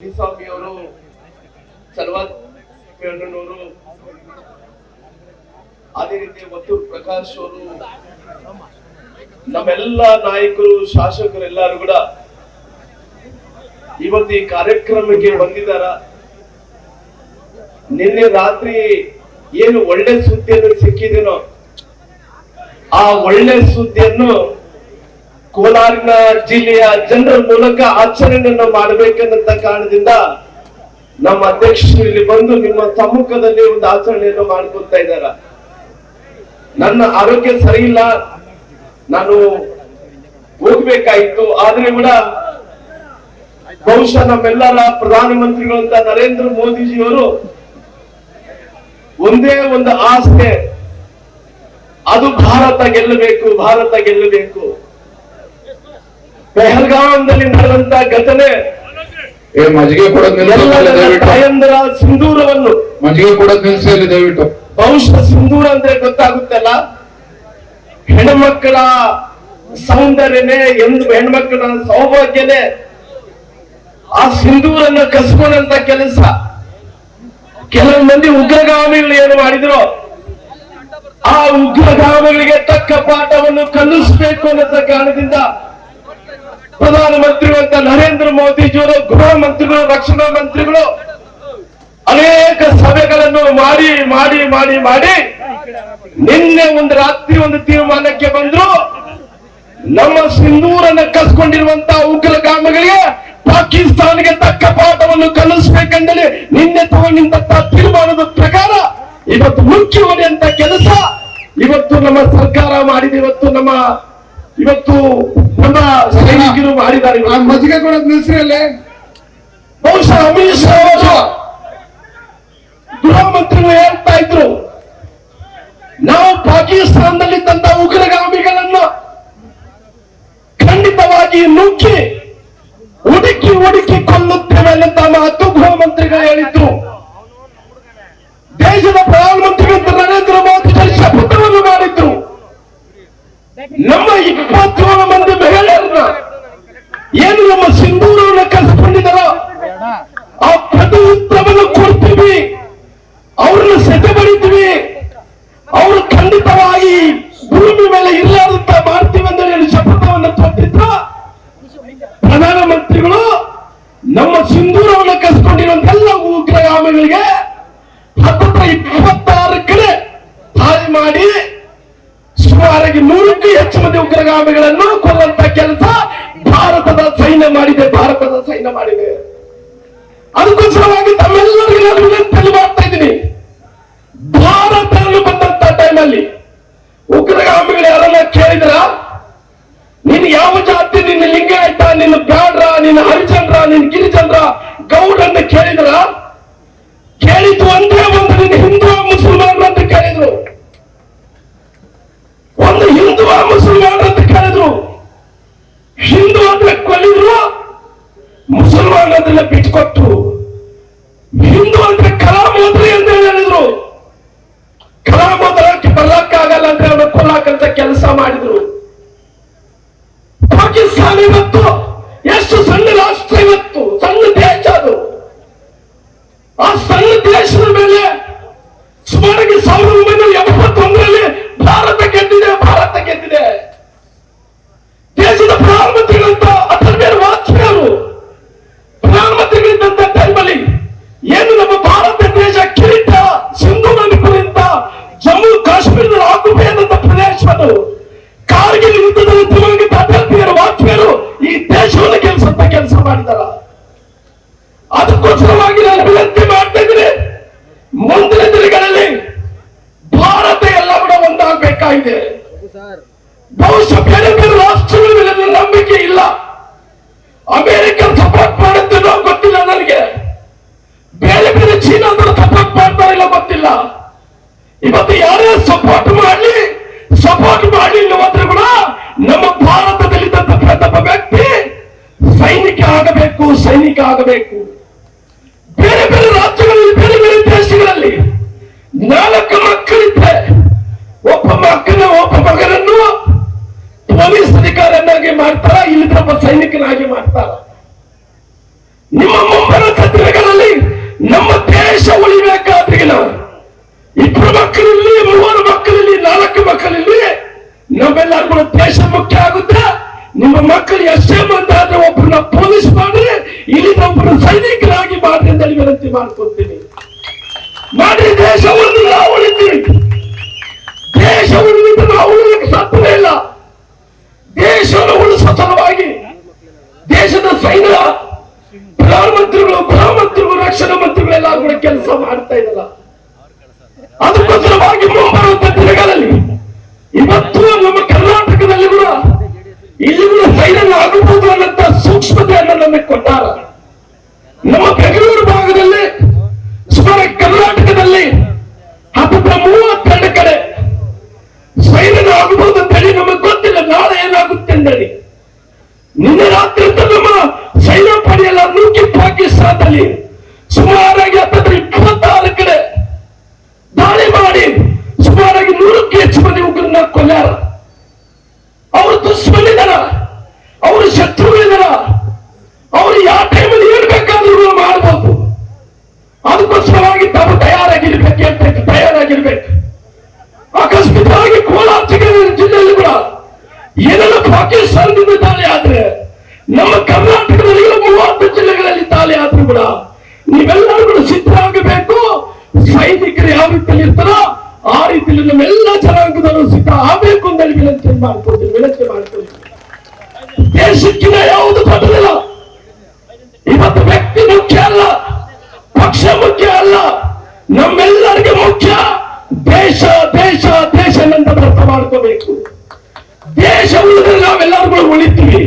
ಅವರು ಅದೇ ರೀತಿ ಮತ್ತೂರು ಪ್ರಕಾಶ್ ಅವರು, ನಮ್ಮೆಲ್ಲ ನಾಯಕರು ಶಾಸಕರೆಲ್ಲರೂ ಕೂಡ ಇವತ್ತು ಈ ಕಾರ್ಯಕ್ರಮಕ್ಕೆ ಬಂದಿದ್ದಾರ. ನಿನ್ನೆ ರಾತ್ರಿ ಏನು ಒಳ್ಳೆ ಸುದ್ದಿಯನ್ನು ಸಿಕ್ಕಿದೇನೋ, ಆ ಒಳ್ಳೆ ಸುದ್ದಿಯನ್ನು ಕೋಲಾರಿನ ಜಿಲ್ಲೆಯ ಜನರ ಮೂಲಕ ಆಚರಣೆಯನ್ನು ಮಾಡಬೇಕೆನ್ನಂತ ಕಾರಣದಿಂದ ನಮ್ಮ ಅಧ್ಯಕ್ಷರು ಇಲ್ಲಿ ಬಂದು ನಿಮ್ಮ ಸಮ್ಮುಖದಲ್ಲಿ ಒಂದು ಆಚರಣೆಯನ್ನು ಮಾಡ್ಕೊತಾ ಇದ್ದಾರ. ನನ್ನ ಆರೋಗ್ಯ ಸರಿ ಇಲ್ಲ. ನಾನು ಹೋಗ್ಬೇಕಾಯ್ತು. ಆದ್ರೆ ಕೂಡ ಬಹುಶಃ ನಮ್ಮೆಲ್ಲರ ಪ್ರಧಾನಮಂತ್ರಿಗಳಂತ ನರೇಂದ್ರ ಮೋದಿಜಿಯವರು ಒಂದೇ ಒಂದು ಆಸ್ತೆ ಅದು ಭಾರತ ಗೆಲ್ಲಬೇಕು ಭಾರತ ಗೆಲ್ಲಬೇಕು. ಪೆಹಲ್ಗಾಂದಲ್ಲಿ ನಡೆದಂತ ಘಟನೆ ಮಜ್ಜಿಗೆ ಕೂಡ ತಾಯಂದರ ಸಿಂಧೂರವನ್ನು. ಮಜ್ಜಿಗೆ ಕೂಡ ನಿಲ್ಸಿ ಅಲ್ಲಿ ದಯವಿಟ್ಟು. ಬಹುಶಃ ಸಿಂಧೂರ ಅಂದ್ರೆ ಗೊತ್ತಾಗುತ್ತಲ್ಲ? ಹೆಣ್ಮಕ್ಕಳ ಸೌಂದರ್ಯನೇ ಎಂದು ಹೆಣ್ಮಕ್ಕಳ ಸೌಭಾಗ್ಯನೇ ಆ ಸಿಂಧೂರನ್ನ ಕಸ್ಕೊಂಡಂತ ಕೆಲಸ. ಕೆಲವು ಮಂದಿ ಉಗ್ರಗಾಮಿಗಳು ಏನು ಮಾಡಿದ್ರು? ಆ ಉಗ್ರಗಾಮಿಗಳಿಗೆ ತಕ್ಕ ಪಾಠವನ್ನು ಕಲಿಸಬೇಕು ಅನ್ನೋ ಕಾರಣದಿಂದ ಪ್ರಧಾನಮಂತ್ರಿಗಳು ಅಂತ ನರೇಂದ್ರ ಮೋದಿಜಿಯವರು ಗೃಹ ಮಂತ್ರಿಗಳು, ರಕ್ಷಣಾ ಮಂತ್ರಿಗಳು ಅನೇಕ ಸಭೆಗಳನ್ನು ಮಾಡಿ ಮಾಡಿ ಮಾಡಿ ಮಾಡಿ ನಿನ್ನೆ ಒಂದು ರಾತ್ರಿ ಒಂದು ತೀರ್ಮಾನಕ್ಕೆ ಬಂದ್ರು ನಮ್ಮ ಸಿಂಧೂರನ್ನ ಉಗ್ರ ಗ್ರಾಮಗಳಿಗೆ ಪಾಕಿಸ್ತಾನಿಗೆ ತಕ್ಕ ಪಾಠವನ್ನು ಕಲಿಸಬೇಕೆಂದರೆ ನಿನ್ನೆ ತಗೊಂಡಿದ್ದಂತ ತೀರ್ಮಾನದ ಪ್ರಕಾರ ಇವತ್ತು ಮುಖ್ಯ ಅಂತ ಕೆಲಸ ಇವತ್ತು ನಮ್ಮ ಸರ್ಕಾರ ಮಾಡಿದೆ, ಇವತ್ತು ನಮ್ಮ, ಇವತ್ತು ನಮ್ಮ ಸೈನಿಕರು ಮಾಡಿದ್ದಾರೆ. ಮಜ್ಜಿಗೆ ಕೊಡೋದ್ ನಿಲ್ಸ್ರಿ ಬಹುಶಃ ಅಮಿತ್ ಶಾ ಅವರು ಗೃಹ ಮಂತ್ರಿಗಳು ಹೇಳ್ತಾ ಇದ್ರು ನಾವು ಪಾಕಿಸ್ತಾನದಲ್ಲಿದ್ದಂತ ಉಗ್ರಗಾಮಿಗಳನ್ನು ಖಂಡಿತವಾಗಿ ನುಗ್ಗಿ ಹುಡುಕಿ ಹುಡುಕಿ ಕೊಲ್ಲುತ್ತೇವೆ ಅನ್ನಂತ ಮಾತು ಗೃಹ ಮಂತ್ರಿಗಳು ಹೇಳಿದ್ರು ಅವ್ರನ್ನ ಬಡಿದ್ವಿ ಅವರು ಖಂಡಿತವಾಗಿ ಭೂಮಿ ಮೇಲೆ ಇರ್ಲಾರ್ದಂತ ಮಾಡ್ತೀವಿ ಅಂತ ಹೇಳಿ ಶಪಥವನ್ನು ತೊಟ್ಟಿದ್ರು. ಪ್ರಧಾನಮಂತ್ರಿಗಳು ನಮ್ಮ ಸಿಂಧೂರವನ್ನು ಕಸ್ಕೊಂಡಿರುವಂತೆಲ್ಲ ಉಗ್ರಗಾಮಿಗಳಿಗೆ ಹತ್ತತ್ರ ಇಪ್ಪತ್ತಾರು ಕಡೆ ಮಾಡಿ ಸುಮಾರಾಗಿ ನೂರಕ್ಕೂ ಹೆಚ್ಚು ಮಂದಿ ಉಗ್ರಗಾಮಿಗಳನ್ನು ಕೊಲ್ಲಂತ ಕೆಲಸ ಭಾರತದ ಸೈನ್ಯ ಮಾಡಿದೆ, ಭಾರತದ ಸೈನ್ಯ ಮಾಡಿದೆ. ಅದಕ್ಕೋಸ್ಕರವಾಗಿ ತಮ್ಮೆಲ್ಲರಿಗೂ ಕೇಳಿದ್ರ? ಕೇಳಿದ್ದು ಒಂದೇ ಒಂದು ಹಿಂದೂ ಮುಸಲ್ಮಾನ್ ಅಂತ ಕೇಳಿದ್ರು. ಒಂದು ಹಿಂದೂ ಮುಸಲ್ಮಾನ್ ಅಂತ ಕೇಳಿದ್ರು. ಹಿಂದೂ ಅಂದ್ರೆ ಕೊಲ್ಲಿದ್ರು, ಮುಸಲ್ಮಾನ ಅದನ್ನ ಬಿಟ್ಕೊಟ್ರು. ಹಿಂದೂ ಅಂದ್ರೆ ಕಲಾಮೋದ್ರಿ ಅಂತ ಹೇಳಿದ್ರು. ಕಲಾಮೋದ್ರಕ್ಕೆ ಬರಕ್ಕಾಗಲ್ಲ ಅಂತ ಅಂದ್ರೆ ಕೊಲ್ಲಾಕ ಅಂತ ಕೆಲಸ ಮಾಡಿದ್ರು. ಪಾಕಿಸ್ತಾನ ಇವತ್ತು ಎಷ್ಟು ಸಣ್ಣ ಈ ಕೆಲಸ ಅಂತ ಕೆಲಸ ಮಾಡಿದಾರ. ಅದಕ್ಕೋಸ್ಕರವಾಗಿ ನಾನು ವಿನಂತಿ ಮಾಡ್ತಾ ಇದ್ದೀನಿ. ಮುಂದಿನ ದಿನಗಳಲ್ಲಿ ಭಾರತ ಎಲ್ಲ ಕೂಡ ಒಂದಾಗಬೇಕಾಗಿದೆ. ಬಹುಶಃ ಬೇರೆ ಬೇರೆ ರಾಷ್ಟ್ರಗಳ ಮೇಲೆ ನಂಬಿಕೆ ಇಲ್ಲ. ಅಮೆರಿಕನ್ ಸಪೋರ್ಟ್ ಮಾಡುತ್ತಿರೋ ಗೊತ್ತಿಲ್ಲ ನನಗೆ. ಬೇರೆ ಬೇರೆ ಚೀನಾದವರು ಸಪೋರ್ಟ್ ಮಾಡ್ತಾರ ಇಲ್ಲ ಗೊತ್ತಿಲ್ಲ. ಇವತ್ತು ಯಾರೇ ಸಪೋರ್ಟ್ ಮಾಡಲಿ ಸಪೋರ್ಟ್ ಮಾಡಿ ಹೋದ್ರೆ ಕೂಡ ನಮ್ಮ ಆಗಬೇಕು. ಬೇರೆ ಬೇರೆ ರಾಜ್ಯಗಳಲ್ಲಿ, ಬೇರೆ ಬೇರೆ ದೇಶಗಳಲ್ಲಿ ನಾಲ್ಕು ಮಕ್ಕಳಿದ್ರೆ ಒಬ್ಬ ಮಕ್ಕನ ಒಬ್ಬ ಮಗನನ್ನು ಪೊಲೀಸ್ ಅಧಿಕಾರಿಯನ್ನಾಗಿ ಮಾಡ್ತಾರ? ಇಲ್ಲಿದ್ರೆ ಒಬ್ಬ ಸೈನಿಕನಾಗಿ ಮಾಡ್ತಾರ? ನಿಮ್ಮ ಮುಂಬರ ದಿನಗಳಲ್ಲಿ ನಮ್ಮ ದೇಶ ಉಳಿಬೇಕಾದ್ರಿಗಿನ ಇಬ್ಬರು ಮಕ್ಕಳಲ್ಲಿ, ಮೂವರು ಮಕ್ಕಳಲ್ಲಿ, ನಾಲ್ಕು ಮಕ್ಕಳಲ್ಲಿ ನಮ್ಮೆಲ್ಲರಿಗೂ ದೇಶ ಮುಖ್ಯ ಆಗುತ್ತೆ. ನಿಮ್ಮ ಮಕ್ಕಳು ಎಷ್ಟೇ ಮಂದಿ ಒಬ್ಬರನ್ನ ಪೊಲೀಸ್ ಮಾಡ್ರಿ ಇಲ್ಲಿಂದ ಒಬ್ಬರು ಸೈನಿಕರಾಗಿ ಮಾಡ್ರಿ ಅಂತ ವಿನಂತಿ ಮಾಡ್ಕೊತೀನಿ ಮಾಡಿ ದೇಶವನ್ನು ಉಳಿದು ನಾವು ಉಳಿತೀವಿ. ದೇಶ ಉಳಿದಿದ್ದು ನಾವು ಉಳಿಲಿಕ್ಕೆ ಸಾಧ್ಯವೇ ಇಲ್ಲ. ದೇಶವನ್ನು ಉಳಿಸುವ ದೇಶದ ಸೈನ್ಯ, ಪ್ರಧಾನಮಂತ್ರಿಗಳು, ಗೃಹಮಂತ್ರಿಗಳು, ರಕ್ಷಣಾ ಮಂತ್ರಿಗಳೆಲ್ಲ ಕೂಡ ಕೆಲಸ ಮಾಡ್ತಾ ಇರಲ್ಲ ಅದಕ್ಕೋಸ್ಕರವಾಗಿ ಮುಂಬರುವಂತ ಕೊಲ್ಯಾರ ಅವರು ದುಶ್ಮನಿದಾರ ಅವರು ಶತ್ರುಗಳಿದಾರ ಅವರು ಯಾವ ಟೈಮಲ್ಲಿ ಏನ್ ಬೇಕಾದ್ರೂ ಮಾಡಬಹುದು ಅದಕ್ಕೋಸ್ಕರವಾಗಿ ತಾವು ತಯಾರಾಗಿರ್ಬೇಕು ಅಂತ ತಯಾರಾಗಿರ್ಬೇಕು. ಆಕಸ್ಮಿಕವಾಗಿ ಕೋಲಾರ ಜಿಲ್ಲೆ- ಜಿಲ್ಲೆಯಲ್ಲಿ ಕೂಡ ಏನೆಲ್ಲ ಪಾಕಿಸ್ತಾನದಿಂದ ದಾಳಿ ಆದ್ರೆ, ನಮ್ಮ ಕರ್ನಾಟಕದಲ್ಲಿ ಮೂವತ್ತು ಜಿಲ್ಲೆಗಳಲ್ಲಿ ದಾಳಿ ಆದ್ರೂ ಕೂಡ ನೀವೆಲ್ಲರೂ ಕೂಡ ಸಿದ್ಧರಾಗಬೇಕು. ಸೈನಿಕರು ಯಾವ ರೀತಿಯಲ್ಲಿ ಇರ್ತಾರೋ ಆ ರೀತಿಯಲ್ಲಿ ನಮ್ಮೆಲ್ಲ ಜನಾಂಗದವರು ಸಿದ್ಧ ಆಗಬೇಕು ಅಂತ ವಿನಂತಿ ಮಾಡ್ಕೊಳ್ತೀನಿ ವಿನಂತಿ ಮಾಡ್ಕೊಳ್ತೀನಿ. ದೇಶಕ್ಕಿಂತ ಯಾವುದು ದೊಡ್ಡದಿಲ್ಲ. ಇವತ್ತು ವ್ಯಕ್ತಿ ಮುಖ್ಯ ಅಲ್ಲ, ಪಕ್ಷ ಮುಖ್ಯ ಅಲ್ಲ, ನಮ್ಮೆಲ್ಲರಿಗೆ ಮುಖ್ಯ ದೇಶ ದೇಶ ದೇಶ ಅಂತ ಅರ್ಥ ಮಾಡ್ಕೋಬೇಕು. ದೇಶ ಉಳಿದ್ರೆ ನಾವೆಲ್ಲರೂ ಉಳಿತೀವಿ.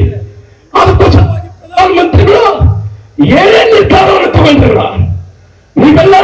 ಅದಕ್ಕೋಸ್ಕರ ಪ್ರಧಾನಮಂತ್ರಿಗಳು ಏನೇ ನಿರ್ಧಾರವನ್ನು ತಗೊಂಡಿರಲ್ಲ ನೀವೆಲ್ಲರೂ